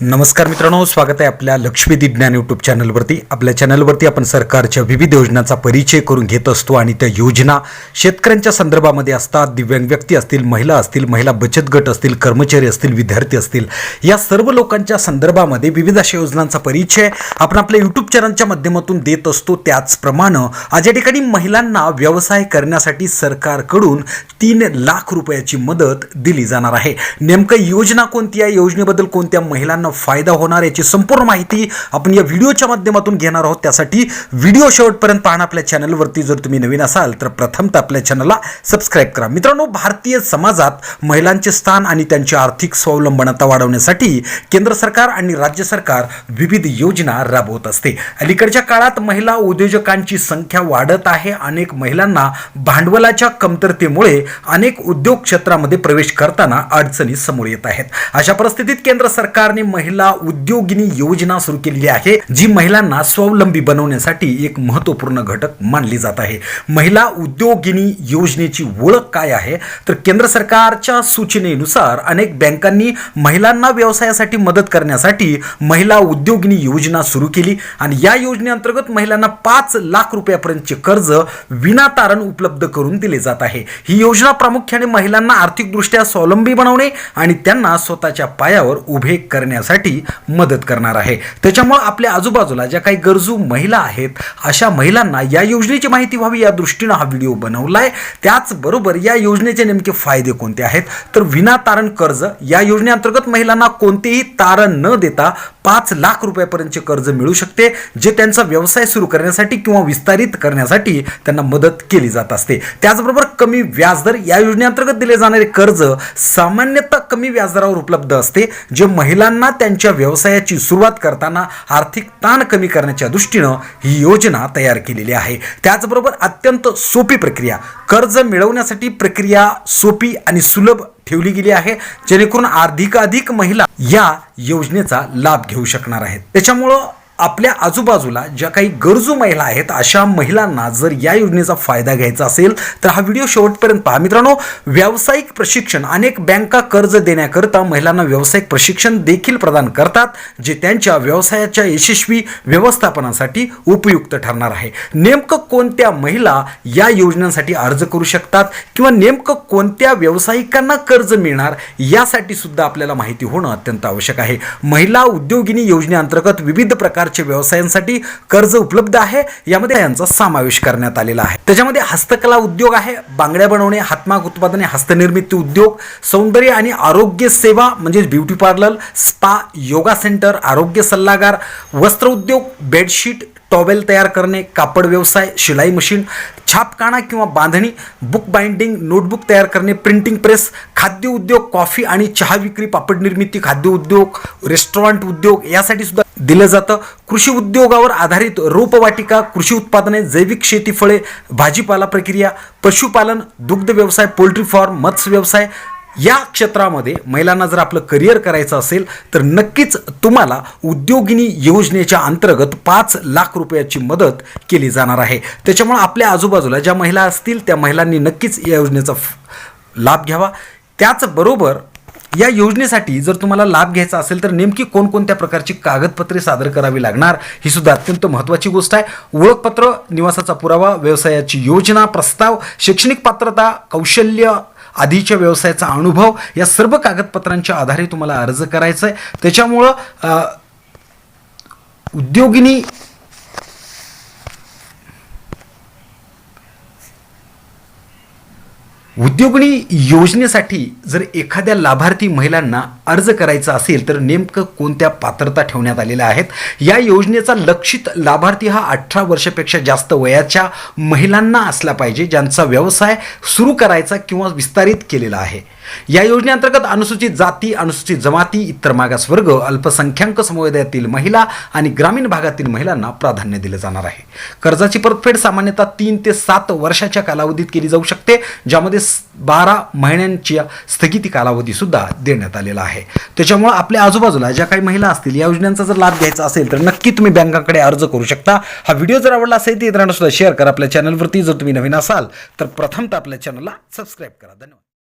नमस्कार मित्रांनो स्वागत आहे आपल्या लक्ष्मी ज्ञान यूट्यूब चॅनलवरती आपल्या चॅनलवरती आपण सरकारच्या विविध योजनांचा परिचय करून घेत असतो आणि त्या योजना शेतकऱ्यांच्या संदर्भामध्ये असतात. दिव्यांग व्यक्ती असतील महिला असतील महिला बचत गट असतील कर्मचारी असतील विद्यार्थी असतील. या सर्व लोकांच्या संदर्भामध्ये विविध अशा योजनांचा परिचय आपण आपल्या यूट्यूब चॅनलच्या माध्यमातून देत असतो. त्याचप्रमाणे आज या ठिकाणी महिलांना व्यवसाय करण्यासाठी सरकारकडून तीन लाख रुपयाची मदत दिली जाणार आहे. नेमकं योजना कोणती आहे? योजनेबद्दल कोणत्या महिलांना फायदा होणार याची संपूर्ण माहिती आपण या व्हिडिओच्या माध्यमातून घेणार आहोत. त्यासाठी व्हिडिओ शेवटपर्यंत पाहणं आपल्या चॅनलवरती. जर तुम्ही नवीन असाल तर प्रथमतः आपल्या चॅनलला सबस्क्राईब करा. मित्रांनो भारतीय समाजात महिलांचे स्थान आणि त्यांची आर्थिक स्वावलंबनता वाढवण्यासाठी केंद्र सरकार आणि राज्य सरकार विविध योजना राबवत असते. अलीकडच्या काळात महिला उद्योजकांची संख्या वाढत आहे. अनेक महिलांना भांडवलाच्या कमतरतेमुळे अनेक उद्योग क्षेत्रामध्ये प्रवेश करताना अडचणी समोर येत आहेत. अशा परिस्थितीत केंद्र सरकारने महिला उद्योगिनी योजना सुरू केलेली आहे जी महिलांना स्वावलंबी बनवण्यासाठी एक महत्त्वपूर्ण घटक मानली जात आहे. महिला उद्योगिनी योजनेची ओळख काय आहे? तर केंद्र सरकारच्या सूचनेनुसार अनेक बँकांनी महिलांना व्यवसायासाठी मदत करण्यासाठी महिला उद्योगिनी योजना सुरू केली आणि या योजनेअंतर्गत महिलांना पाच लाख रुपयापर्यंतचे कर्ज विनातारण उपलब्ध करून दिले जात आहे. ही योजना प्रामुख्याने महिलांना आर्थिकदृष्ट्या स्वावलंबी बनवणे आणि त्यांना स्वतःच्या पायावर उभे करण्यासाठी मदत करणार आहे. त्याच्यामुळे आपल्या आजूबाजूला ज्या काही गरजू महिला आहेत अशा महिलांना या योजनेची माहिती व्हावी या दृष्टीनं हा व्हिडिओ बनवला आहे त्याचबरोबर या योजनेचे नेमके फायदे कोणते आहेत? तर विना तारण कर्ज या योजनेअंतर्गत महिलांना कोणतेही तारण न देता पाच लाख रुपयापर्यंतचे कर्ज मिळू शकते जे त्यांचा व्यवसाय सुरू करण्यासाठी किंवा विस्तारित करण्यासाठी त्यांना मदत केली जात असते. त्याचबरोबर कमी व्याजदर या योजनेअंतर्गत दिले जाणारे कर्ज सामान्यतः कमी व्याजदरावर उपलब्ध असते जे महिलांना त्यांच्या व्यवसायाची सुरुवात करताना आर्थिक ताण कमी करण्याच्या दृष्टीनं ही योजना तयार केलेली आहे. त्याचबरोबर अत्यंत सोपी प्रक्रिया कर्ज मिळवण्यासाठी प्रक्रिया सोपी आणि सुलभ ठेवली गेली आहे जेणेकरून अधिकाधिक महिला या योजनेचा लाभ घेऊ शकणार आहेत. त्याच्यामुळं आपल्या आजूबाजूला ज्या काही गरजू महिला आहेत अशा महिलांना जर या योजनेचा फायदा घ्यायचा असेल तर हा व्हिडिओ शेवटपर्यंत पहा. मित्रांनो व्यावसायिक प्रशिक्षण अनेक बँका कर्ज देण्याकरता महिलांना व्यावसायिक प्रशिक्षण देखील प्रदान करतात जे त्यांच्या व्यवसायाच्या यशस्वी व्यवस्थापनासाठी उपयुक्त ठरणार आहे. नेमकं कोणत्या महिला या योजनांसाठी अर्ज करू शकतात किंवा नेमकं कोणत्या व्यावसायिकांना कर्ज मिळणार यासाठी सुद्धा आपल्याला माहिती होणं अत्यंत आवश्यक आहे. महिला उद्योगिनी योजनेअंतर्गत विविध प्रकार प्रकारचे व्यवसायांसाठी कर्ज उपलब्ध आहे यामध्ये यांचा समावेश करण्यात आलेला आहे. त्याच्यामध्ये हस्तकला उद्योग आहे बांगड्या बनवणे हातमाग उत्पादने हस्तनिर्मिती उद्योग सौंदर्य आणि आरोग्य सेवा म्हणजेच beauty parlour spa yoga centre आरोग्य सल्लागार वस्त्र उद्योग बेडशीट टॉवेल तयार करणे कापड व्यवसाय शिलाई मशीन छापखाना किंवा बांधणी बुक बाइंडिंग नोटबुक तयार करणे प्रिंटिंग प्रेस खाद्य उद्योग कॉफी आणि चहा विक्री पापड निर्मिती खाद्य उद्योग रेस्टॉरंट उद्योग यासाठी सुद्धा दिलं जातं. कृषी उद्योगावर आधारित रोपवाटिका कृषी उत्पादने जैविक शेती फळे भाजीपाला प्रक्रिया पशुपालन दुग्ध व्यवसाय पोल्ट्री फार्म मत्स्य व्यवसाय या क्षेत्रामध्ये महिलांना जर आपलं करिअर करायचं असेल तर नक्कीच तुम्हाला उद्योगिनी योजनेच्या अंतर्गत पाच लाख रुपयाची मदत केली जाणार आहे. त्याच्यामुळे आपल्या आजूबाजूला ज्या महिला असतील त्या महिलांनी नक्कीच या योजनेचा लाभ घ्यावा. त्याचबरोबर या योजनेसाठी जर तुम्हाला लाभ घ्यायचा असेल तर नेमकी कोणकोणत्या प्रकारची कागदपत्रे सादर करावी लागणार ही सुद्धा अत्यंत महत्त्वाची गोष्ट आहे. ओळखपत्र निवासाचा पुरावा व्यवसायाची योजना प्रस्ताव शैक्षणिक पात्रता कौशल्य आधीच्या व्यवसायाचा अनुभव या सर्व कागदपत्रांच्या आधारे तुम्हाला अर्ज करायचा आहे त्याच्यामुळं उद्योगिनी उद्योगणी योजनेसाठी जर एखाद्या लाभार्थी महिलांना अर्ज करायचा असेल तर नेमकं कोणत्या पात्रता ठेवण्यात आलेल्या आहेत? या योजनेचा लक्षित लाभार्थी हा अठरा वर्षापेक्षा जास्त वयाच्या महिलांना असला पाहिजे ज्यांचा व्यवसाय सुरू करायचा किंवा विस्तारित केलेला आहे. या योजनेअंतर्गत अनुसूचित जाती अनुसूचित जमाती इतर मागासवर्ग अल्पसंख्याक समुदायातील महिला आणि ग्रामीण भागातील महिलांना प्राधान्य दिलं जाणार आहे. कर्जाची परतफेड सामान्यतः तीन ते सात वर्षाच्या कालावधीत केली जाऊ शकते ज्यामध्ये बारा महिन्यांची स्थगिती कालावधी सुद्धा देण्यात आलेला आहे. त्याच्यामुळे आपल्या आजूबाजूला ज्या काही महिला असतील या योजनांचा जर लाभ घ्यायचा असेल तर नक्की तुम्ही बँकाकडे अर्ज करू शकता. हा व्हिडिओ जर आवडला असेल तर इतरांना सुद्धा शेअर करा. आपल्या चॅनलवरती जर तुम्ही नवीन असाल तर प्रथमतः आपल्या चॅनलला सबस्क्राईब करा. धन्यवाद.